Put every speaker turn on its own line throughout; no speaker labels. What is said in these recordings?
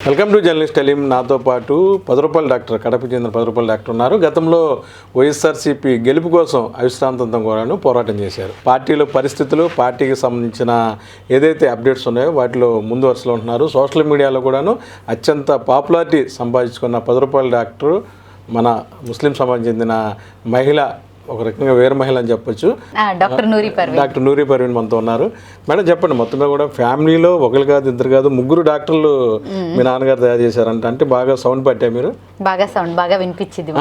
Welcome to journalist Telem నాతో పాటు పది డాక్టర్ కడప చెందిన పది రూపాయల డాక్టర్ ఉన్నారు. గతంలో వైఎస్ఆర్సీపీ గెలుపు కోసం అవిశ్రాంతంతో కూడాను పోరాటం చేశారు. పార్టీలో పరిస్థితులు పార్టీకి సంబంధించిన ఏదైతే అప్డేట్స్ ఉన్నాయో వాటిలో ముందు వరుసలో ఉంటున్నారు. సోషల్ మీడియాలో కూడాను అత్యంత పాపులారిటీ సంపాదించుకున్న పది రూపాయల డాక్టర్ మన ముస్లిం సమాజం చెందిన మహిళ ఒక రకంగా వేరు మహిళ అని చెప్పొచ్చు.
డాక్టర్ నూరి పర్వీన్.
డాక్టర్ నూరి పర్వీన్ మనతో ఉన్నారు. మేడం చెప్పండి మొత్తం కూడా ఫ్యామిలీలో ఒకరు కాదు ఇద్దరు కాదు ముగ్గురు డాక్టర్లు మీ నాన్నగారు తయారు చేశారంట. అంటే బాగా సౌండ్ పట్టా మీరు?
బాగా సౌండ్ బాగా వినిపించింది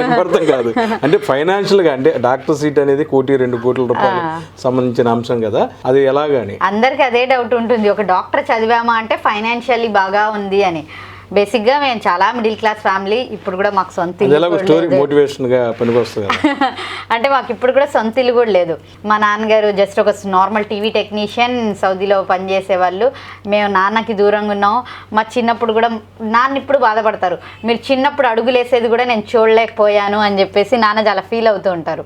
వినపడతాం కాదు. అంటే ఫైనాన్షియల్గా అంటే డాక్టర్ సీట్ అనేది కోటి రెండు కోట్ల రూపాయలు సంబంధించిన అంశం కదా. అది ఎలాగని?
అందరికి అదే డౌట్ ఉంటుంది. ఒక డాక్టర్ చదివామా అంటే ఫైనాన్షియల్లీ బాగా ఉంది అని. బేసిక్గా మేము చాలా మిడిల్ క్లాస్ ఫ్యామిలీ ఇప్పుడు కూడా మాకు సొంత
స్టోరీ పనికొస్తుంది
అంటే మాకు ఇప్పుడు కూడా సొంత ఇల్లు కూడా లేదు. మా నాన్నగారు జస్ట్ ఒక నార్మల్ టీవీ టెక్నీషియన్ సౌదీలో పనిచేసే వాళ్ళు మేము నాన్నకి దూరంగా ఉన్నాం. మా చిన్నప్పుడు కూడా నాన్న ఇప్పుడు బాధపడతారు. మీరు చిన్నప్పుడు అడుగులేసేది కూడా నేను చూడలేకపోయాను అని చెప్పేసి నాన్న చాలా ఫీల్ అవుతూ ఉంటారు.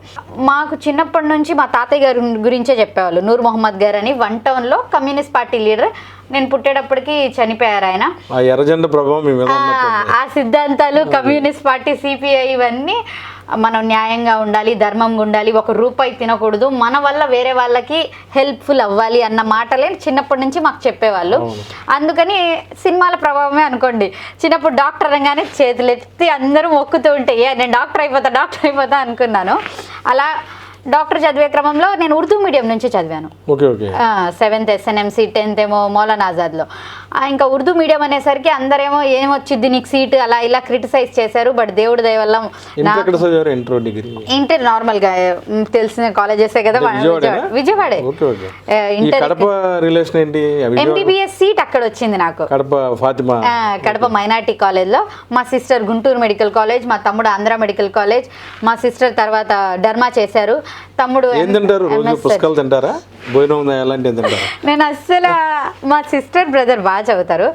మాకు చిన్నప్పటి నుంచి మా తాతయ్య గారి గురించే చెప్పేవాళ్ళు. నూర్ మొహమ్మద్ గారు అని వన్ టౌన్లో కమ్యూనిస్ట్ పార్టీ లీడర్. నేను పుట్టేటప్పటికి చనిపోయారు ఆయన.
ఎర్రజెండ
ఆ, సిద్ధాంతాలు కమ్యూనిస్ట్ పార్టీ సిపిఐ ఇవన్నీ మనం న్యాయంగా ఉండాలి ధర్మంగా ఉండాలి ఒక రూపాయి తినకూడదు మన వల్ల వేరే వాళ్ళకి హెల్ప్ఫుల్ అవ్వాలి అన్న మాటలే చిన్నప్పటి నుంచి మాకు చెప్పేవాళ్ళు. అందుకని సినిమాల ప్రభావమే అనుకోండి. చిన్నప్పుడు డాక్టర్ అనగానే చేతులు ఎత్తి అందరూ మొక్కుతూ ఉంటే "ఏ, నేను డాక్టర్ అయిపోతా డాక్టర్ అయిపోతా అనుకున్నాను. అలా డాక్టర్ చదివే క్రమంలో నేను ఉర్దూ మీడియం నుంచి చదివాను. సెవెంత్ ఎస్ఎన్ఎంసి టెన్త్ ఏమో మౌలానా ఆజాద్లో. ఇంకా ఉర్దూ మీడియం అనేసరికి అందరేమో ఏమొచ్చిద్ది నీకు సీట్ అలా ఇలా క్రిటిసైజ్ చేశారు బట్ దేవుడి దయ వల్ల నా
ఇంటర్
నార్మల్గా మ్, తెలిసిన కాలేజెసే కదా? విజయవాడ- ఇంటర్
రిలేషన్ ఏంటి?
ఎంబీబీఎస్ సీట్ అక్కడ వచ్చింది నాకు.
కడప ఫాతిమా.
ఆ, కడప మైనార్టీ కాలేజ్లో. మా సిస్టర్ గుంటూరు మెడికల్ కాలేజ్ మా తమ్ముడు ఆంధ్ర మెడికల్ కాలేజ్ మా సిస్టర్ తర్వాత డర్మా చేశారు. తమ్ముడు
ఏం తింటారు రోజు?
MS
పుస్తకాలు తింటారా? భోజనం ఎలాంటివి తింటారా?
నేను అస్సలు మా సిస్టర్ బ్రదర్ బాగా చదువుతారు.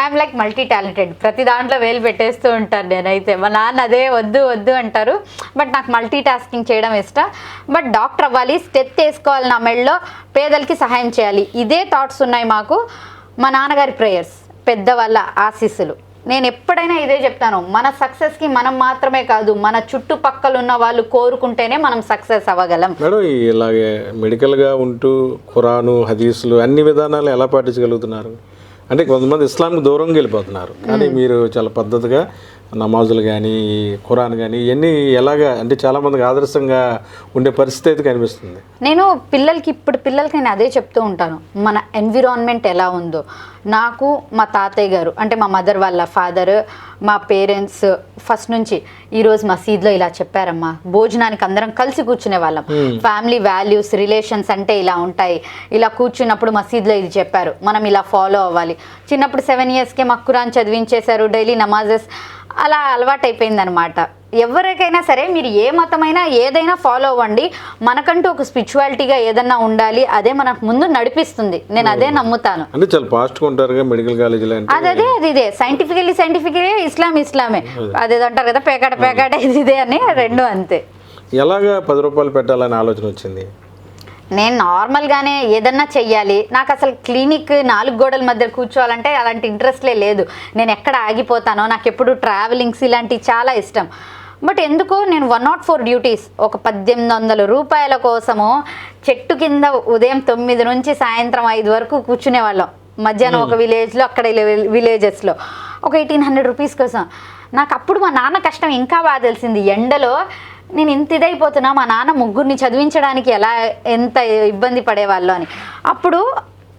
ఐఎమ్ లైక్ మల్టీ టాలెంటెడ్ ప్రతి దాంట్లో వేలు పెట్టేస్తూ ఉంటాను నేనైతే. మా నాన్న అదే వద్దు వద్దు అంటారు. బట్ నాకు మల్టీ టాస్కింగ్ చేయడం ఇష్టం. బట్ డాక్టర్ అవ్వాలి స్టెత్ వేసుకోవాలి నా మెడలో పేదలకి సహాయం చేయాలి. ఇదే థాట్స్ ఉన్నాయి మాకు. మా నాన్నగారి ప్రేయర్స్ పెద్దవాళ్ళ ఆశీస్సులు. నేను ఎప్పుడైనా ఇదే చెప్తాను. మన సక్సెస్కి మనం మాత్రమే కాదు మన చుట్టుపక్కల ఉన్న వాళ్ళు కోరుకుంటేనే మనం సక్సెస్ అవ్వగలం.
మేడం ఇలాగే మెడికల్గా ఉంటూ ఖురాను హదీసులు అన్ని విధానాలు ఎలా పాటించగలుగుతున్నారు? అంటే కొంతమంది ఇస్లాంకి దూరంగా వెళ్ళిపోతున్నారు. కానీ మీరు చాలా పద్ధతిగా నమాజులు కానీ ఖురాన్ కానీ ఇవన్నీ ఎలాగా అంటే చాలామందికి ఆదర్శంగా ఉండే పరిస్థితి అయితే కనిపిస్తుంది.
నేను పిల్లలకి ఇప్పుడు పిల్లలకి నేను అదే చెప్తూ ఉంటాను. మన ఎన్విరాన్మెంట్ ఎలా ఉందో. నాకు మా తాతయ్య గారు అంటే మా మదర్ వాళ్ళ ఫాదర్ మా పేరెంట్స్ ఫస్ట్ నుంచి ఈరోజు మసీద్లో ఇలా చెప్పారమ్మా. భోజనానికి అందరం కలిసి కూర్చునే వాళ్ళం. ఫ్యామిలీ వాల్యూస్ రిలేషన్స్ అంటే ఇలా ఉంటాయి. ఇలా కూర్చున్నప్పుడు మసీద్లో ఇది చెప్పారు. మనం ఇలా ఫాలో అవ్వాలి. చిన్నప్పుడు సెవెన్ ఇయర్స్కే మాకు ఖురాన్ చదివించేశారు. డైలీ నమాజెస్ అలా అలవాటైపోయింది అనమాట ఎవరికైనా సరే మీరు ఏ మతమైనా ఏదైనా ఫాలో అవ్వండి. మనకంటూ ఒక స్పిరిచువాలిటీగా ఏదన్నా ఉండాలి. అదే మనకు ముందు నడిపిస్తుంది. నేను అదే నమ్ముతాను.
అంటే చాలా ఫాస్ట్గా ఉంటారుగా మెడికల్ కాలేజీలో అంటే.
అది అదే అది ఇదే. సైంటిఫికలీ సైంటిఫికలీ ఇస్లాం ఇస్లామే. అదేదో అంటారు కదా పేకాట పేకాట ఇది ఇదే అని రెండు అంతే.
ఎలాగా పది రూపాయలు పెట్టాలని ఆలోచన వచ్చింది?
నేను నార్మల్గానే ఏదన్నా చెయ్యాలి. నాకు అసలు క్లినిక్ నాలుగు గోడల మధ్య కూర్చోవాలంటే అలాంటి ఇంట్రెస్ట్లే లేదు. నేను ఎక్కడ ఆగిపోతానో నాకు ఎప్పుడు ట్రావెలింగ్స్ ఇలాంటివి చాలా ఇష్టం. బట్ ఎందుకో నేను వన్ నాట్ ఫోర్ డ్యూటీస్ ఒక పద్దెనిమిది వందల రూపాయల కోసము చెట్టు కింద ఉదయం తొమ్మిది నుంచి సాయంత్రం ఐదు వరకు కూర్చునే వాళ్ళం మధ్యాహ్నం ఒక విలేజ్లో అక్కడ విలేజెస్లో ఒక ఎయిటీన్ హండ్రెడ్ రూపీస్ కోసం. నాకు అప్పుడు మా నాన్న కష్టం ఇంకా బాగా తెలిసింది. ఎండలో నేను ఇంత ఇదైపోతున్నా మా నాన్న ముగ్గురిని చదివించడానికి ఎలా ఎంత ఇబ్బంది పడేవాళ్ళు అని. అప్పుడు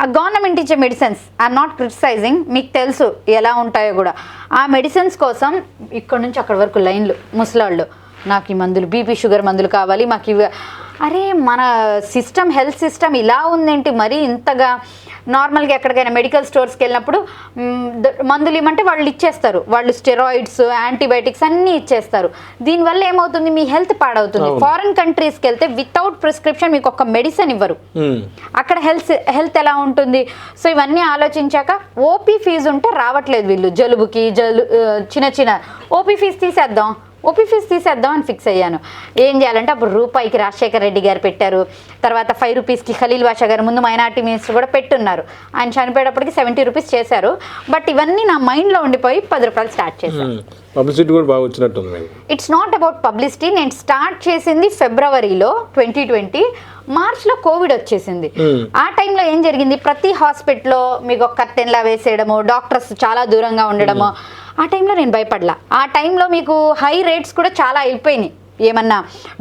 ఆ గవర్నమెంట్ ఇచ్చే మెడిసిన్స్ ఐఎమ్ నాట్ క్రిటిసైజింగ్ మీకు తెలుసు ఎలా ఉంటాయో కూడా. ఆ మెడిసిన్స్ కోసం ఇక్కడ నుంచి అక్కడ వరకు లైన్లు ముసలాళ్ళు నాకు ఈ మందులు బీపీ షుగర్ మందులు కావాలి మాకు ఇవి అరే మన సిస్టమ్ హెల్త్ సిస్టమ్ ఇలా ఉందేంటి? మరీ ఇంతగా నార్మల్గా ఎక్కడికైనా మెడికల్ స్టోర్స్కి వెళ్ళినప్పుడు మందులు ఇవ్వమంటే వాళ్ళు ఇచ్చేస్తారు. వాళ్ళు స్టెరాయిడ్స్ యాంటీబయాటిక్స్ అన్నీ ఇచ్చేస్తారు. దీనివల్ల ఏమవుతుంది? మీ హెల్త్ పాడవుతుంది. ఫారిన్ కంట్రీస్కి వెళ్తే వితౌట్ ప్రిస్క్రిప్షన్ మీకు ఒక మెడిసిన్ ఇవ్వరు. అక్కడ హెల్త్ హెల్త్ ఎలా ఉంటుంది? సో ఇవన్నీ ఆలోచించాక ఓపీ ఫీజు ఉంటే రావట్లేదు వీళ్ళు. జలుబుకి జలు చిన్న చిన్న. ఓపీ ఫీజు తీసేద్దాం. ఓపీ ఫీజు తీసేద్దాం అని ఫిక్స్ అయ్యాను. ఏం చేయాలంటే అప్పుడు రూపాయికి రాజశేఖర రెడ్డి గారు పెట్టారు. తర్వాత ఫైవ్ రూపీస్కి ఖలీల్ బాషా గారు ముందు మైనార్టీ మినిస్టర్ కూడా పెట్టున్నారు. ఆయన చనిపోయేటప్పటికి సెవెంటీ రూపీస్ చేశారు. బట్ ఇవన్నీ నా మైండ్లో ఉండిపోయి పది రూపాయలు స్టార్ట్ చేశాను.
పబ్లిసిటీ కూడా బాగా వచ్చినట్టుంది మీకు
ఇట్స్ నాట్ అబౌట్ పబ్లిసిటీ నేను స్టార్ట్ చేసింది ఫిబ్రవరిలో ట్వంటీ ట్వంటీ. మార్చ్లో కోవిడ్ వచ్చేసింది. ఆ టైంలో ఏం జరిగింది? ప్రతి హాస్పిటల్లో మీకు ఒక కర్టెన్లా వేసేయడము డాక్టర్స్ చాలా దూరంగా ఉండడము ఆ టైంలో నేను భయపడలా. ఆ టైంలో మీకు హై రేట్స్ కూడా చాలా అయిపోయినాయి. ఏమన్నా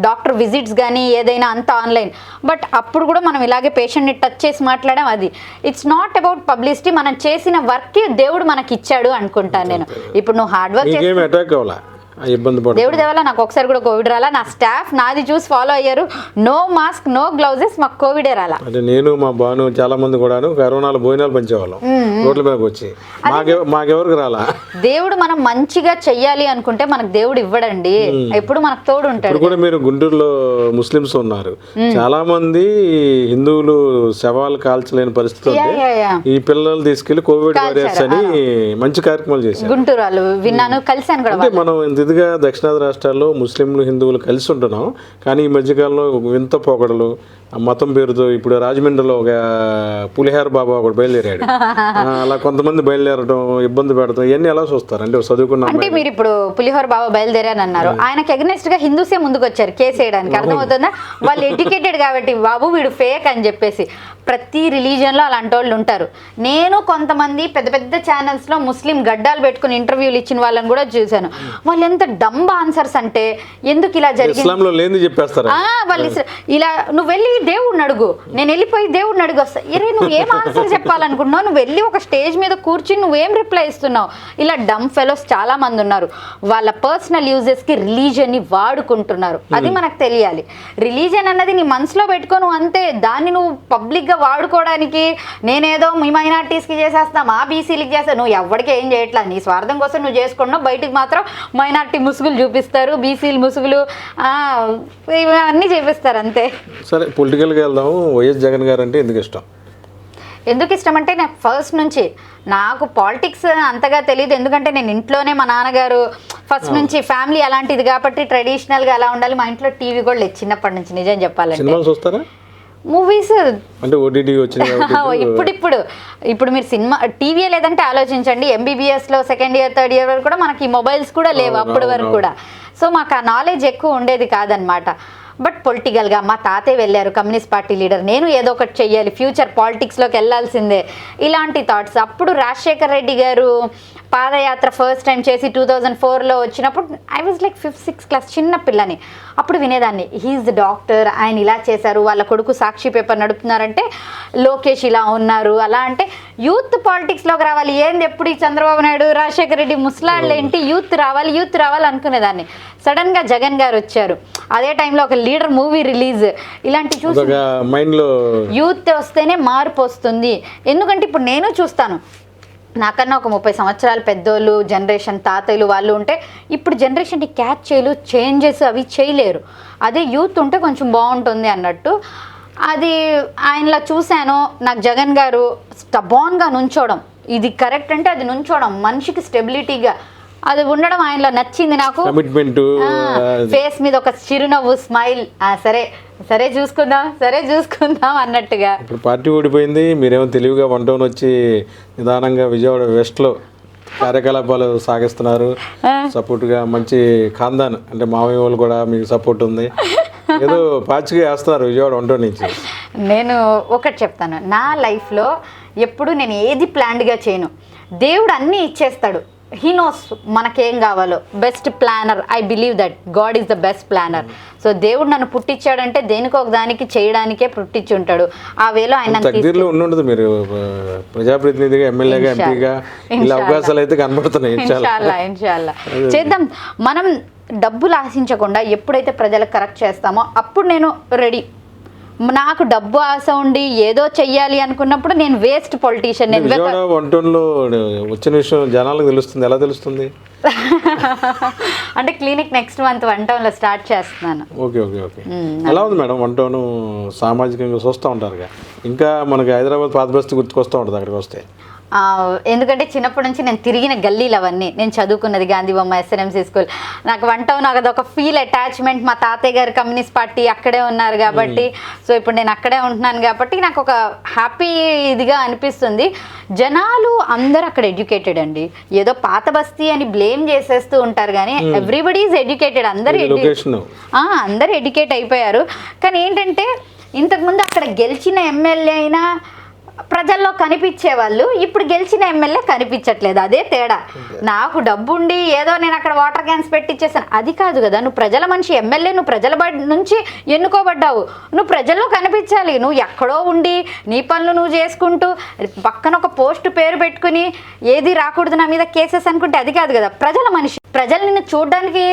డాక్టర్ విజిట్స్ కానీ ఏదైనా అంత ఆన్లైన్. బట్ అప్పుడు కూడా మనం ఇలాగే పేషెంట్ని టచ్ చేసి మాట్లాడడం అది. ఇట్స్ నాట్ అబౌట్ పబ్లిసిటీ మనం చేసిన వర్క్ దేవుడు మనకి ఇచ్చాడు అనుకుంటాను నేను ఇప్పుడు నువ్వు హార్డ్ వర్క్
అటాక్ ఇబ్బంది పడు
దేవుడి దేవాల నాకు ఒకసారి కూడా కోవిడ్ రాలా. నా స్టాఫ్ నాది చూసి ఫాలో అయ్యారు. నో మాస్క్ నో గ్లౌజెస్ మాకు కోవిడే రాలా.
అంటే నేను మా బాను చాలా మంది కూడాను కరోనాలో భోజనాలు పంచేవాళ్ళం. రోడ్ల మీదకి వచ్చి. మాకే మాకెవరికి రాలా?
దేవుడు మనం మంచిగా చెయ్యాలి అనుకుంటే మనకు దేవుడు ఇవ్వడండి. ఎప్పుడు మనకు తోడు ఉంటాడు.
కూడా మీరు గుంటూరులో ముస్లిమ్స్ ఉన్నారు. చాలా మంది హిందువులు శవాలు కాల్చలేని పరిస్థితి. ఈ పిల్లలు తీసుకెళ్ళి కోవిడ్ వారియర్స్ అని మంచి కార్యక్రమాలు చేశారు.
గుంటూరు వాళ్ళు విన్నాను కలిశాను కూడా
మనం ఇంత దక్షిణాది రాష్ట్రాల్లో ముస్లింలు హిందువులు కలిసి ఉంటున్నాం. కానీ ఈ మధ్యకాలంలో వింత పోకడలు మతం పేరుతో ఇప్పుడు రాజమండ్రిలో ఒక పులిహార బాబా ఒకడు బయలుదేరాడు. అలా కొంతమంది బయలుదేరడం ఇబ్బంది పెడతాం ఇవన్నీ ఎలా చూస్తారు? అంటే చదువుకున్న
అంటే మీరు ఇప్పుడు పులిహోర బాబా బయలుదేరాని అన్నారు ఆయనకి అగనెస్ట్గా హిందూసే ముందుకు వచ్చారు కేసు వేయడానికి. అర్థమవుతుందా? వాళ్ళు ఎడ్యుకేటెడ్ కాబట్టి బాబు వీడు ఫేక్ అని చెప్పేసి ప్రతి రిలీజియన్లో అలాంటి వాళ్ళు ఉంటారు. నేను కొంతమంది పెద్ద పెద్ద ఛానల్స్లో ముస్లిం గడ్డాలు పెట్టుకుని ఇంటర్వ్యూలు ఇచ్చిన వాళ్ళని కూడా చూశాను. వాళ్ళు ఎంత డంబ్ ఆన్సర్స్ అంటే ఎందుకు ఇలా జరిగింది? వాళ్ళు ఇలా నువ్వు వెళ్ళి దేవుడిని అడుగు నేను వెళ్ళిపోయి దేవుడిని అడుగు వస్తా ఇరే నువ్వు ఏం ఆన్సర్ చెప్పాలనుకుంటున్నావు? నువ్వు వెళ్ళి ఒక స్టేజ్ మీద కూర్చుని నువ్వేం రిప్లై ఇస్తున్నావు? ఇలా డమ్ ఫెలోస్ చాలా మంది ఉన్నారు. వాళ్ళ పర్సనల్ యూజెస్కి రిలీజియన్ని వాడుకుంటున్నారు. అది మనకు తెలియాలి. రిలీజియన్ అన్నది నీ మనసులో పెట్టుకో నువ్వు అంతే. దాన్ని నువ్వు పబ్లిక్గా వాడుకోవడానికి నేనేదో మీ minorities కి చేసేస్తా మా బీసీలకి చేస్తా. నువ్వు ఎవరికి ఏం చేయట్లా. నీ స్వార్థం కోసం నువ్వు చేసుకున్నావు బయటికి మాత్రం మైనార్టీ ముసుగులు చూపిస్తారు. బీసీలు ముసుగులు ఇవన్నీ చేపిస్తారు అంతే.
సరే పొలిటికల్గా వెళ్దాము. వైఎస్ జగన్ గారు అంటే ఎందుకు ఇష్టం?
ఎందుకు ఇష్టం అంటే నాకు ఫస్ట్ నుంచి నాకు పాలిటిక్స్ అంతగా తెలియదు ఎందుకంటే నేను ఇంట్లోనే మా నాన్నగారు ఫస్ట్ నుంచి ఫ్యామిలీ అలాంటిది కాబట్టి ట్రెడిషనల్గా అలా ఉండాలి. మా ఇంట్లో టీవీ కూడా లేదు చిన్నప్పటి నుంచి నిజం చెప్పాలంటే.
చూస్తారా?
మూవీస్
అంటే ఓటీటీ
ఇప్పుడు ఇప్పుడు ఇప్పుడు మీరు సినిమా టీవీ లేదంటే ఆలోచించండి. ఎంబీబీఎస్లో సెకండ్ ఇయర్ థర్డ్ ఇయర్ వరకు కూడా మనకి మొబైల్స్ కూడా లేవు అప్పటి వరకు కూడా. సో మాకు ఆ నాలెడ్జ్ ఎక్కువ ఉండేది కాదనమాట. బట్ పొలిటికల్గా మా తాతయ్య వెళ్ళారు కమ్యూనిస్ట్ పార్టీ లీడర్. నేను ఏదో ఒకటి చెయ్యాలి ఫ్యూచర్ పాలిటిక్స్లోకి వెళ్ళాల్సిందే. ఇలాంటి థాట్స్ అప్పుడు రాజశేఖర్ రెడ్డి గారు పాదయాత్ర ఫస్ట్ టైం చేసి టూ థౌజండ్ ఫోర్లో వచ్చినప్పుడు I was like fifth sixth class చిన్న పిల్లని. అప్పుడు వినేదాన్ని హీఈస్ డాక్టర్ ఆయన ఇలా చేశారు వాళ్ళ కొడుకు సాక్షి పేపర్ నడుపుతున్నారంటే లోకేష్ ఇలా ఉన్నారు. అలా అంటే యూత్ పాలిటిక్స్లోకి రావాలి. ఏంది ఎప్పుడు ఈ చంద్రబాబు నాయుడు రాజశేఖర రెడ్డి ముసలాళ్ళు ఏంటి యూత్ రావాలి యూత్ రావాలి అనుకునేదాన్ని. సడన్గా జగన్ గారు వచ్చారు. అదే టైంలో ఒక లీడర్ మూవీ రిలీజ్. ఇలాంటి చూసి యూత్ వస్తేనే మార్పు వస్తుంది. ఎందుకంటే ఇప్పుడు నేను చూస్తాను. నాకన్నా ఒక ముప్పై సంవత్సరాలు పెద్దోళ్ళు జనరేషన్ తాతయ్యలు వాళ్ళు ఉంటే ఇప్పుడు జనరేషన్ని క్యాచ్ చేయలు చేంజెస్ అవి చేయలేరు. అదే యూత్ ఉంటే కొంచెం బాగుంటుంది అన్నట్టు. అది ఆయనలా చూశాను నాకు జగన్ గారు స్టబాన్గా నుంచోవడం. ఇది కరెక్ట్ అంటే అది నుంచోవడం. మనిషికి స్టెబిలిటీగా అది ఉండడం ఆయనలో నచ్చింది నాకు.
కమిట్మెంట్
ఫేస్ మీద ఒక చిరునవ్వు స్మైల్ సరే సరే చూసుకుందాం సరే చూసుకుందాం అన్నట్టుగా.
ఇప్పుడు పార్టీ ఓడిపోయింది మీరేమో తెలివిగా వన్ టౌన్ వచ్చి నిదానంగా విజయవాడ వెస్ట్లో కార్యకలాపాలు సాగిస్తున్నారు. సపోర్ట్గా మంచి ఖాందాన్ అంటే మామయ్య వాళ్ళు కూడా మీకు సపోర్ట్ ఉంది. ఏదో పాచిగా వేస్తున్నారు విజయవాడ వన్ టౌన్ నుంచి.
నేను ఒకటి చెప్తాను నా లైఫ్లో ఎప్పుడు నేను ఏది ప్లాన్డ్గా చేయను దేవుడు అన్నీ ఇచ్చేస్తాడు. హీ నోస్ మనకేం కావాలో. Best planner I believe that God is the best planner so దేవుడు నన్ను పుట్టించాడంటే దేనికో ఒక దానికి చేయడానికే పుట్టించి ఉంటాడు ఆ వేలో ఆయన నన్ను తీసుకు-
తగ్దీర్లో ఉండి ఉండదు మీరు ప్రజాప్రతినిధిగా ఎమ్మెల్యేగా. ఎంపీగా ఇలా. అవకాశాలు అయితే కనబడుతున్నాయి
చేద్దాం. మనం డబ్బులు ఆశించకుండా ఎప్పుడైతే ప్రజలకు కరెక్ట్ చేస్తామో అప్పుడు నేను రెడీ. నాకు డబ్బు ఆశ ఉండి ఏదో చెయ్యాలి అనుకున్నప్పుడు నేను వేస్ట్ పొలిటీషియన్
టౌన్లో వచ్చిన విషయం జనాలకు తెలుస్తుంది. ఎలా తెలుస్తుంది?
అంటే క్లినిక్ నెక్స్ట్ మంత్ వన్ టౌన్లో స్టార్ట్ చేస్తున్నాను.
Okay okay okay. ఎలా ఉంది మేడం వన్ టౌన్ సామాజికంగా చూస్తూ ఉంటారుగా? ఇంకా మనకి హైదరాబాద్ పాత బస్తీ గుర్తుకొస్తూ ఉంటుంది అక్కడికి వస్తే.
ఎందుకంటే చిన్నప్పటి నుంచి నేను తిరిగిన గల్లీలు అవన్నీ. నేను చదువుకున్నది గాంధీ బొమ్మ ఎస్ఎన్ఎంసీ స్కూల్ నాకు వంట నాకు అదొక ఫీల్ అటాచ్మెంట్ మా తాతయ్య గారు కమ్యూనిస్ట్ పార్టీ అక్కడే ఉన్నారు కాబట్టి. సో ఇప్పుడు నేను అక్కడే ఉంటున్నాను కాబట్టి నాకు ఒక హ్యాపీ ఇదిగా అనిపిస్తుంది. జనాలు అందరు అక్కడ ఎడ్యుకేటెడ్ అండి. ఏదో పాత బస్తీ అని బ్లేమ్ చేసేస్తూ ఉంటారు కానీ ఎవ్రీబడి ఈజ్ ఎడ్యుకేటెడ్ అందరు అందరు ఎడ్యుకేట్ అయిపోయారు. కానీ ఏంటంటే ఇంతకుముందు అక్కడ గెలిచిన ఎమ్మెల్యే అయినా ప్రజల్లో కనిపించే వాళ్ళు ఇప్పుడు గెలిచిన ఎమ్మెల్యే కనిపించట్లేదు. అదే తేడా. నాకు డబ్బుండి ఏదో నేను అక్కడ వాటర్ క్యాన్స్ పెట్టిచ్చేసాను. అది కాదు కదా నువ్వు ప్రజల మనిషి ఎమ్మెల్యే నువ్వు ప్రజల నుంచి ఎన్నుకోబడ్డావు. నువ్వు ప్రజల్లో కనిపించాలి. నువ్వు ఎక్కడో ఉండి నీ పనులు నువ్వు చేసుకుంటూ పక్కన ఒక పోస్ట్ పేరు పెట్టుకుని ఏది రాకూడదు నా మీద కేసెస్ అనుకుంటే అది కాదు కదా. ప్రజల మనిషి ప్రజలు నిన్ను చూడడానికి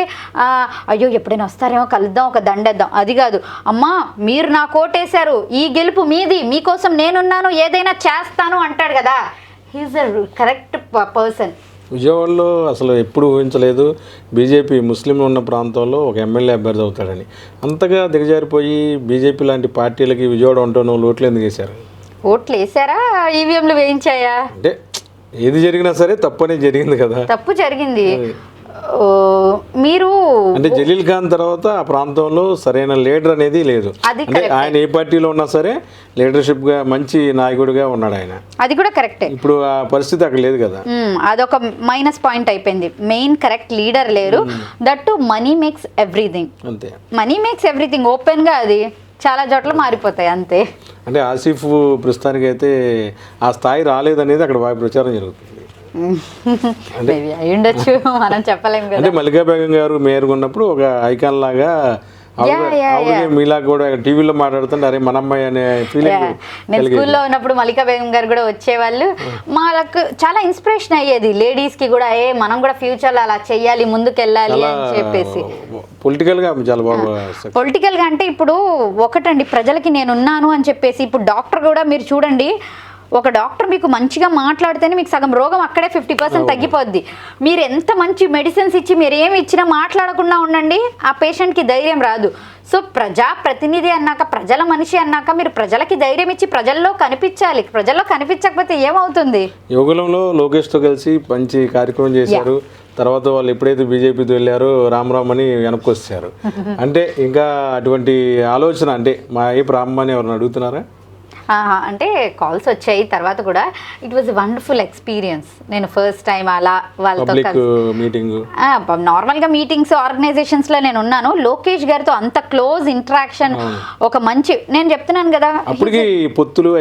అయ్యో ఎప్పుడైనా వస్తారేమో కలుద్దాం ఒక దండేద్దాం. అది కాదు. అమ్మా మీరు నా కోటేశారు ఈ గెలుపు మీది. మీకోసం నేనున్నాను. ఏదైనా చేస్తాను అంటాడు కదా. హీఈస్ అ కరెక్ట్ పర్సన్
విజయవాడలో అసలు ఎప్పుడు ఊహించలేదు. బీజేపీ ముస్లింలు ఉన్న ప్రాంతంలో ఒక ఎమ్మెల్యే అభ్యర్థి అవుతాడని. అంతగా దిగజారిపోయి బీజేపీ లాంటి పార్టీలకి విజయవాడ ఉంటాను ఓట్లు ఎందుకు వేశారు?
ఓట్లు వేసారా ఈవీఎంలు వేయించాయా?
అంటే ఏది జరిగినా సరే తప్పనే జరిగింది కదా.
తప్పు జరిగింది. మీరు
అంటే జలీల్ ఖాన్ తర్వాత ఆ ప్రాంతంలో సరైన లీడర్ అనేది లేదు. అంటే ఆయన ఏ పార్టీలో ఉన్నా సరే లీడర్షిప్గా మంచి నాయకుడిగా ఉన్నాడు ఆయన.
అది కూడా కరెక్టే
ఇప్పుడు ఆ పరిస్థితి అక్కడ లేదు కదా.
అదొక మైనస్ పాయింట్ అయిపోయింది. మెయిన్ కరెక్ట్ లీడర్ లేరు. That to money makes everything
అంతే.
మనీ మేక్స్ ఎవ్రీథింగ్ ఓపెన్గా అది చాలా చోట్ల మారిపోతాయి అంతే.
అంటే ఆసిఫ్ ప్రస్తుతానికి అయితే ఆ స్థాయి రాలేదనేది అక్కడ ప్రచారం జరుగుతుంది.
అయి ఉండొచ్చు మనం చెప్పలేం కదా.
అంటే మల్లికా బేగం గారు మేయర్గా ఉన్నప్పుడు ఒక ఐకాన్ లాగా మీలా కూడా టీవీలో మాట్లాడుతుంటే అరే మన అమ్మాయి అనే ఫీలింగ్.
నేను స్కూల్లో ఉన్నప్పుడు మల్లికా బేగం గారు కూడా వచ్చేవాళ్ళు. మాకు చాలా ఇన్స్పిరేషన్ అయ్యేది. లేడీస్కి కూడా ఏ మనం కూడా ఫ్యూచర్లో అలా చెయ్యాలి ముందుకెళ్ళాలి అని చెప్పేసి.
పొలిటికల్గా చాలా బాగా
పొలిటికల్గా అంటే ఇప్పుడు ఒకటండి ప్రజలకి నేను ఉన్నాను అని చెప్పేసి ఇప్పుడు డాక్టర్ కూడా మీరు చూడండి ఒక డాక్టర్ మీకు మంచిగా మాట్లాడితేనే మీకు సగం రోగం అక్కడే ఫిఫ్టీ పర్సెంట్ తగ్గిపోద్ది. మీరు ఎంత మంచి మెడిసిన్స్ ఇచ్చి మీరు ఏమి ఇచ్చినా మాట్లాడకుండా ఉండండి. ఆ పేషెంట్కి ధైర్యం రాదు. సో ప్రజా ప్రతినిధి అన్నాక ప్రజల మనిషి అన్నాక మీరు ప్రజలకి ధైర్యం ఇచ్చి ప్రజల్లో కనిపించాలి. ప్రజల్లో కనిపించకపోతే ఏమవుతుంది?
యోగులంలో లోకేష్తో కలిసి మంచి కార్యక్రమం చేశారు. తర్వాత వాళ్ళు ఎప్పుడైతే బీజేపీతో వెళ్ళారో రామ్ రామ్ అని వెనక్కి వచ్చారు అంటే ఇంకా అటువంటి ఆలోచన అంటే మా ఏ రామ్ అని ఎవరిని అడుగుతున్నారా?
అంటే కాల్స్ వచ్చాయి. తర్వాత కూడా ఇట్ వాజ్ వండర్ఫుల్ ఎక్స్పీరియన్స్ నేను ఫస్ట్ టైం అలా వాళ్ళతో
మీటింగ్
నార్మల్గా మీటింగ్స్ ఆర్గనైజేషన్స్లో నేను ఉన్నాను. లోకేష్ గారితో అంత క్లోజ్ ఇంటరాక్షన్ ఒక మంచి నేను చెప్తున్నాను కదా
పొత్తులు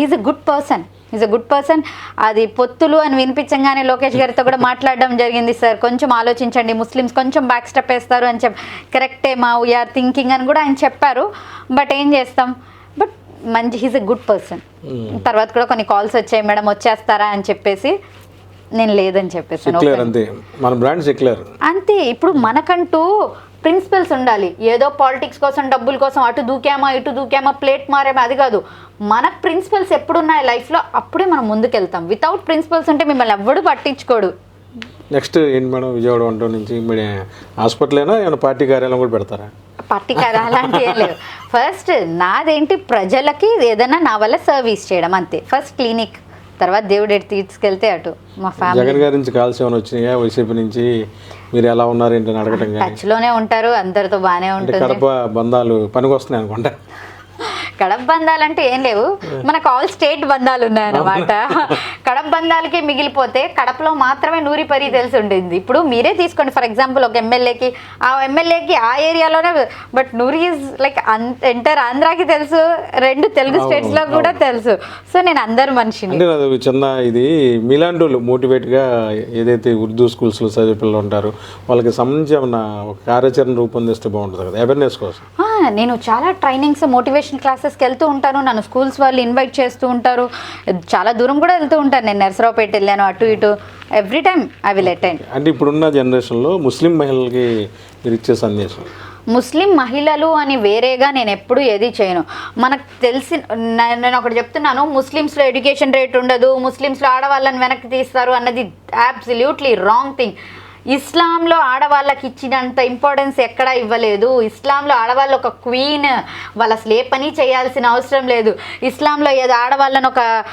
he's a good person is a good person అది పొత్తులు అని వినిపించగానే లోకేష్ గారితో కూడా మాట్లాడడం జరిగింది సార్ కొంచెం ఆలోచించండి ముస్లిమ్స్ కొంచెం బ్యాక్ స్టెప్ వేస్తారు అని చెప్పి కరెక్టే మా వీఆర్ థింకింగ్ అని కూడా ఆయన చెప్పారు. బట్ ఏం చేస్తాం? మంచి హీస్ ఎ గుడ్ పర్సన్ తర్వాత కూడా కొన్ని కాల్స్ వచ్చాయి మేడం వచ్చేస్తారా? అని చెప్పేసి నేను లేదని చెప్పేసాను.
సెక్యులర్ అంతే. మన
అంతే. ఇప్పుడు మనకంటూ ప్రిన్సిపల్స్ ఉండాలి. ఏదో పాలిటిక్స్ కోసం డబ్బుల కోసం అటు దూకామా ఇటు దూకామా ప్లేట్ మారామా అది కాదు. మన ప్రిన్సిపల్స్ ఎప్పుడున్నాయి లైఫ్లో అప్పుడే మనం ముందుకెళ్తాం. వితౌట్ ప్రిన్సిపల్స్ ఉంటే మిమ్మల్ని ఎవ్వడు పట్టించుకోడు.
నెక్స్ట్ ఏంటి మేడం విజయవాడ వంట నుంచి మీరు హాస్పిటల్ అయినా ఏమైనా పార్టీ కార్యాలయం కూడా పెడతారా?
పట్టికార అలాంటి ఏం లేవు. ఫస్ట్ నాదేంటి ప్రజలకి ఏదైనా నా వల్ల సర్వీస్ చేయడం అంతే. ఫస్ట్ క్లినిక్ తర్వాత దేవుడు ఎటు తీసుకెళ్తే అటు మా ఫ్యామిలీ
జగన్ గారి నుంచి కాల్స్ ఏమైనా వచ్చినాయా? వైసీపీ నుంచి? మీరు ఎలా ఉన్నారు ఏంటని అడగటం
టచ్లోనే ఉంటారు అందరితో బాగానే ఉంటుంది.
కడప బంధాలు పనికొస్తున్నాయి అనుకుంటా.
కడప బంధాలంటే ఏం లేవు. మనకు ఆల్ స్టేట్ బంధాలు ఉన్నాయన్నమాట. కడప బంధాలకి మిగిలిపోతే కడపలో మాత్రమే నూరి పరి తెలిసి ఉంటుంది ఇప్పుడు మీరే తీసుకోండి. ఫర్ ఎగ్జాంపుల్ ఒక ఎమ్మెల్యేకి ఆ ఎమ్మెల్యేకి ఆ ఏరియాలోనే but Noori is like entire ఆంధ్రాకి తెలుసు రెండు తెలుగు స్టేట్స్లో కూడా తెలుసు. సో నేను అందరు మనిషిని.
అంటే చిన్న ఇది మీలాంటి వాళ్ళు మోటివేట్గా ఏదైతే ఉర్దూ స్కూల్స్లో చదివే పిల్లలు ఉంటారో వాళ్ళకి సంబంధించి ఏమన్నా ఒక కార్యాచరణ రూపొందిస్తే బాగుంటుంది కదా అవేర్నెస్ కోసం.
నేను చాలా ట్రైనింగ్స్ మోటివేషన్ క్లాసెస్కి వెళ్తూ ఉంటాను. నన్ను స్కూల్స్ వాళ్ళు ఇన్వైట్ చేస్తూ ఉంటారు. చాలా దూరం కూడా వెళ్తూ ఉంటాను. నేను నర్సరావుపేట వెళ్ళాను అటు ఇటు. Every time I will attend
అంటే ఇప్పుడున్న జనరేషన్లో ముస్లిం మహిళలకి మీరు ఇచ్చే సందేశం?
ముస్లిం మహిళలు అని వేరేగా నేను ఎప్పుడు ఏది చేయను. మనకు తెలిసి నేను ఒకటి చెప్తున్నాను. ముస్లిమ్స్లో ఎడ్యుకేషన్ రేట్ ఉండదు. ముస్లిమ్స్లో ఆడవాళ్ళని వెనక్కి తీస్తారు అన్నది అబ్సల్యూట్లీ రాంగ్ థింగ్ ఇస్లాంలో ఆడవాళ్ళకి ఇచ్చినంత ఇంపార్టెన్స్ ఎక్కడా ఇవ్వలేదు. ఇస్లాంలో ఆడవాళ్ళు ఒక క్వీన్ వాళ్ళ అసలు ఏ పని చేయాల్సిన అవసరం లేదు. ఇస్లాంలో ఏదో ఆడవాళ్ళని ఒక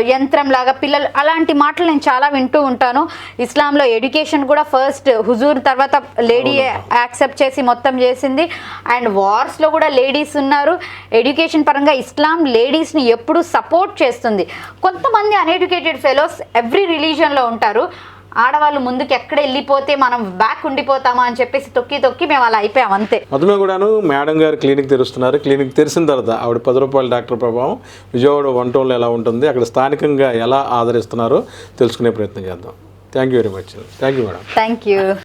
యంత్రం లాగా పిల్లలు అలాంటి మాటలు నేను చాలా వింటూ ఉంటాను. ఇస్లాంలో ఎడ్యుకేషన్ కూడా ఫస్ట్ హుజూర్ తర్వాత లేడీ యాక్సెప్ట్ చేసి మొత్తం చేసింది. అండ్ వార్స్లో కూడా లేడీస్ ఉన్నారు. ఎడ్యుకేషన్ పరంగా ఇస్లాం లేడీస్ని ఎప్పుడు సపోర్ట్ చేస్తుంది. కొంతమంది అన్ఎడ్యుకేటెడ్ ఫెలోస్ ఎవ్రీ రిలీజన్లో ఉంటారు. ఆడవాళ్ళు ముందుకు ఎక్కడ వెళ్ళిపోతే మనం బ్యాక్ ఉండిపోతామా అని చెప్పేసి తొక్కి తొక్కి మేము అలా అయిపోయాం అంతే.
మొత్తమే కూడాను మేడం గారు క్లినిక్ తెరుస్తున్నారు. క్లినిక్ తెరిచిన తర్వాత ఆవిడ పది రూపాయల డాక్టర్ ప్రభావం విజయవాడ వన్ టౌన్లో ఎలా ఉంటుంది అక్కడ స్థానికంగా ఎలా ఆదరిస్తున్నారో తెలుసుకునే ప్రయత్నం చేద్దాం. Thank you very much thank you madam
thank you